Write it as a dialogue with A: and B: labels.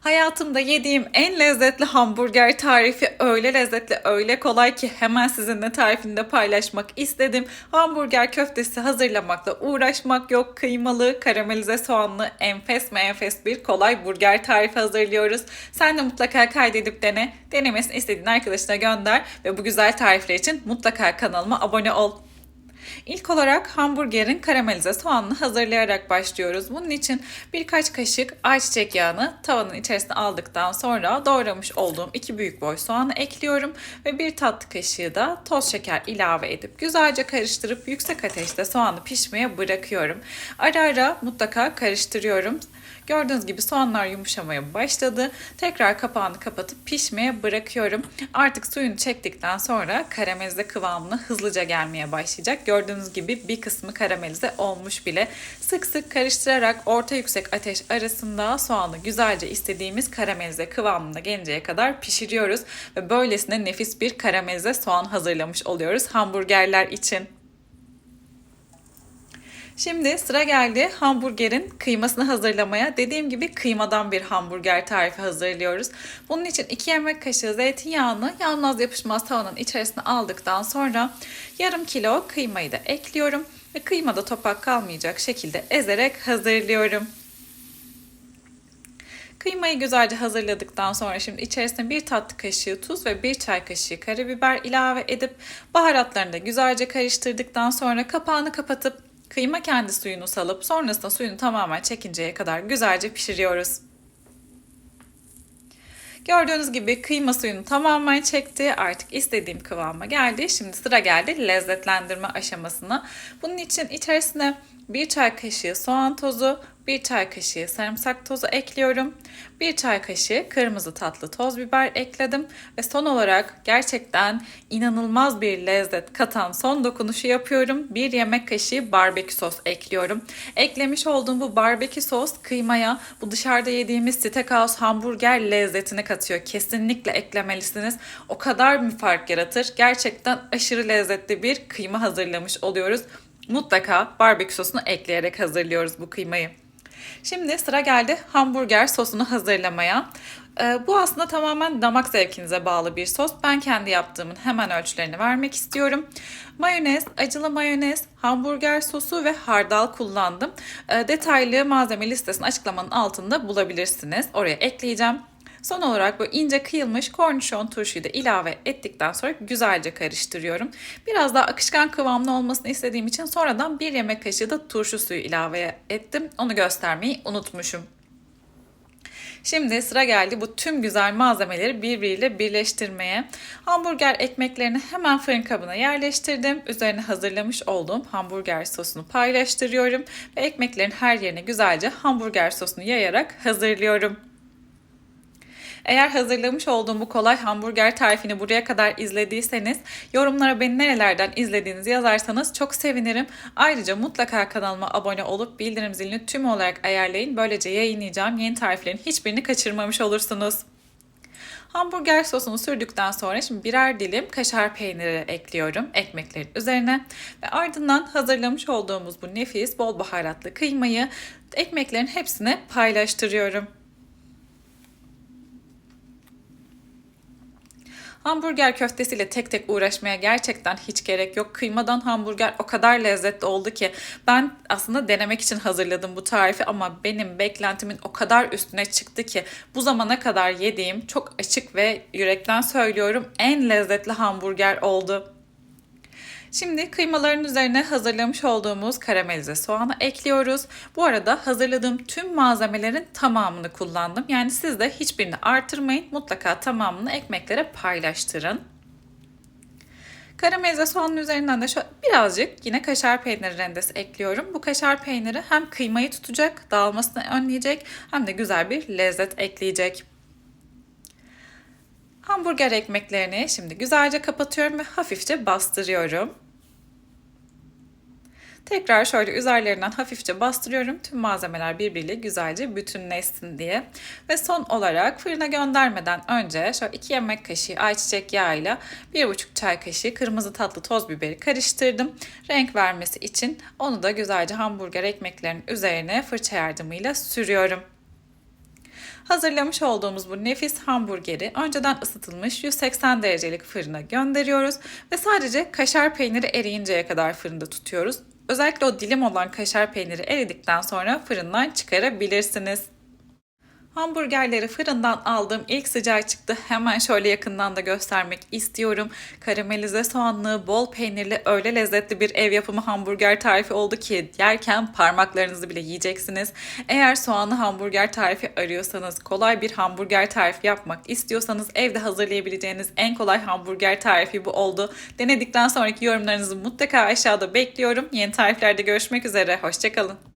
A: Hayatımda yediğim en lezzetli hamburger tarifi öyle lezzetli, öyle kolay ki hemen sizinle tarifini de paylaşmak istedim. Hamburger köftesi hazırlamakla uğraşmak yok. Kıymalı, karamelize soğanlı, enfes mi enfes bir kolay burger tarifi hazırlıyoruz. Sen de mutlaka kaydedip dene. Denemesini istediğin arkadaşına gönder ve bu güzel tarifler için mutlaka kanalıma abone ol. İlk olarak hamburgerin karamelize soğanını hazırlayarak başlıyoruz. Bunun için birkaç kaşık ayçiçek yağını tavanın içerisine aldıktan sonra doğramış olduğum iki büyük boy soğanı ekliyorum ve bir tatlı kaşığı da toz şeker ilave edip güzelce karıştırıp yüksek ateşte soğanı pişmeye bırakıyorum. Ara ara mutlaka karıştırıyorum. Gördüğünüz gibi soğanlar yumuşamaya başladı. Tekrar kapağını kapatıp pişmeye bırakıyorum. Artık suyunu çektikten sonra karamelize kıvamına hızlıca gelmeye başlayacak. Gördüğünüz gibi bir kısmı karamelize olmuş bile. Sık sık karıştırarak orta yüksek ateş arasında soğanı güzelce istediğimiz karamelize kıvamına gelinceye kadar pişiriyoruz. Ve böylesine nefis bir karamelize soğan hazırlamış oluyoruz hamburgerler için. Şimdi sıra geldi hamburgerin kıymasını hazırlamaya. Dediğim gibi kıymadan bir hamburger tarifi hazırlıyoruz. Bunun için 2 yemek kaşığı zeytinyağını yanmaz yapışmaz tavanın içerisine aldıktan sonra yarım kilo kıymayı da ekliyorum. Ve kıymada topak kalmayacak şekilde ezerek hazırlıyorum. Kıymayı güzelce hazırladıktan sonra şimdi içerisine bir tatlı kaşığı tuz ve bir çay kaşığı karabiber ilave edip baharatlarını da güzelce karıştırdıktan sonra kapağını kapatıp Kıyma kendi suyunu salıp sonrasında suyunu tamamen çekinceye kadar güzelce pişiriyoruz. Gördüğünüz gibi kıyma suyunu tamamen çekti. Artık istediğim kıvama geldi. Şimdi sıra geldi lezzetlendirme aşamasına. Bunun için içerisine bir çay kaşığı soğan tozu, bir çay kaşığı sarımsak tozu ekliyorum. Bir çay kaşığı kırmızı tatlı toz biber ekledim. Ve son olarak gerçekten inanılmaz bir lezzet katan son dokunuşu yapıyorum. Bir yemek kaşığı barbekü sos ekliyorum. Eklemiş olduğum bu barbekü sos kıymaya bu dışarıda yediğimiz steakhouse hamburger lezzetini katıyor. Kesinlikle eklemelisiniz. O kadar bir fark yaratır. Gerçekten aşırı lezzetli bir kıyma hazırlamış oluyoruz. Mutlaka barbekü sosunu ekleyerek hazırlıyoruz bu kıymayı. Şimdi sıra geldi hamburger sosunu hazırlamaya. Ee, bu aslında tamamen damak zevkinize bağlı bir sos. Ben kendi yaptığımın hemen ölçülerini vermek istiyorum. Mayonez, acılı mayonez, hamburger sosu ve hardal kullandım. Ee, detaylı malzeme listesini açıklamanın altında bulabilirsiniz. Oraya ekleyeceğim. Son olarak bu ince kıyılmış kornişon turşuyu da ilave ettikten sonra güzelce karıştırıyorum. Biraz daha akışkan kıvamlı olmasını istediğim için sonradan bir yemek kaşığı da turşu suyu ilave ettim. Onu göstermeyi unutmuşum. Şimdi sıra geldi bu tüm güzel malzemeleri birbiriyle birleştirmeye. Hamburger ekmeklerini hemen fırın kabına yerleştirdim. Üzerine hazırlamış olduğum hamburger sosunu paylaştırıyorum ve ekmeklerin her yerine güzelce hamburger sosunu yayarak hazırlıyorum. Eğer hazırlamış olduğum bu kolay hamburger tarifini buraya kadar izlediyseniz yorumlara beni nerelerden izlediğinizi yazarsanız çok sevinirim. Ayrıca mutlaka kanalıma abone olup bildirim zilini tüm olarak ayarlayın. Böylece yayınlayacağım yeni tariflerin hiçbirini kaçırmamış olursunuz. Hamburger sosunu sürdükten sonra şimdi birer dilim kaşar peyniri ekliyorum ekmeklerin üzerine ve ardından hazırlamış olduğumuz bu nefis bol baharatlı kıymayı ekmeklerin hepsine paylaştırıyorum. Hamburger köftesiyle tek tek uğraşmaya gerçekten hiç gerek yok. Kıymadan hamburger o kadar lezzetli oldu ki ben aslında denemek için hazırladım bu tarifi ama benim beklentimin o kadar üstüne çıktı ki bu zamana kadar yediğim çok açık ve yürekten söylüyorum en lezzetli hamburger oldu. Şimdi kıymaların üzerine hazırlamış olduğumuz karamelize soğanı ekliyoruz. Bu arada hazırladığım tüm malzemelerin tamamını kullandım. Yani siz de hiçbirini artırmayın. Mutlaka tamamını ekmeklere paylaştırın. Karamelize soğanın üzerinden de şöyle birazcık yine kaşar peyniri rendesi ekliyorum. Bu kaşar peyniri hem kıymayı tutacak, dağılmasını önleyecek hem de güzel bir lezzet ekleyecek. Hamburger ekmeklerini şimdi güzelce kapatıyorum ve hafifçe bastırıyorum. Tekrar şöyle üzerlerinden hafifçe bastırıyorum. Tüm malzemeler birbiriyle güzelce bütünleşsin diye. Ve son olarak fırına göndermeden önce şöyle 2 yemek kaşığı ayçiçek yağıyla 1,5 çay kaşığı kırmızı tatlı toz biberi karıştırdım. Renk vermesi için onu da güzelce hamburger ekmeklerinin üzerine fırça yardımıyla sürüyorum. Hazırlamış olduğumuz bu nefis hamburgeri önceden ısıtılmış 180 derecelik fırına gönderiyoruz ve sadece kaşar peyniri eriyinceye kadar fırında tutuyoruz. Özellikle o dilim olan kaşar peyniri eridikten sonra fırından çıkarabilirsiniz. Hamburgerleri fırından aldığım ilk sıcağı çıktı. Hemen şöyle yakından da göstermek istiyorum. Karamelize soğanlı, bol peynirli öyle lezzetli bir ev yapımı hamburger tarifi oldu ki yerken parmaklarınızı bile yiyeceksiniz. Eğer soğanlı hamburger tarifi arıyorsanız, kolay bir hamburger tarifi yapmak istiyorsanız evde hazırlayabileceğiniz en kolay hamburger tarifi bu oldu. Denedikten sonraki yorumlarınızı mutlaka aşağıda bekliyorum. Yeni tariflerde görüşmek üzere. Hoşçakalın.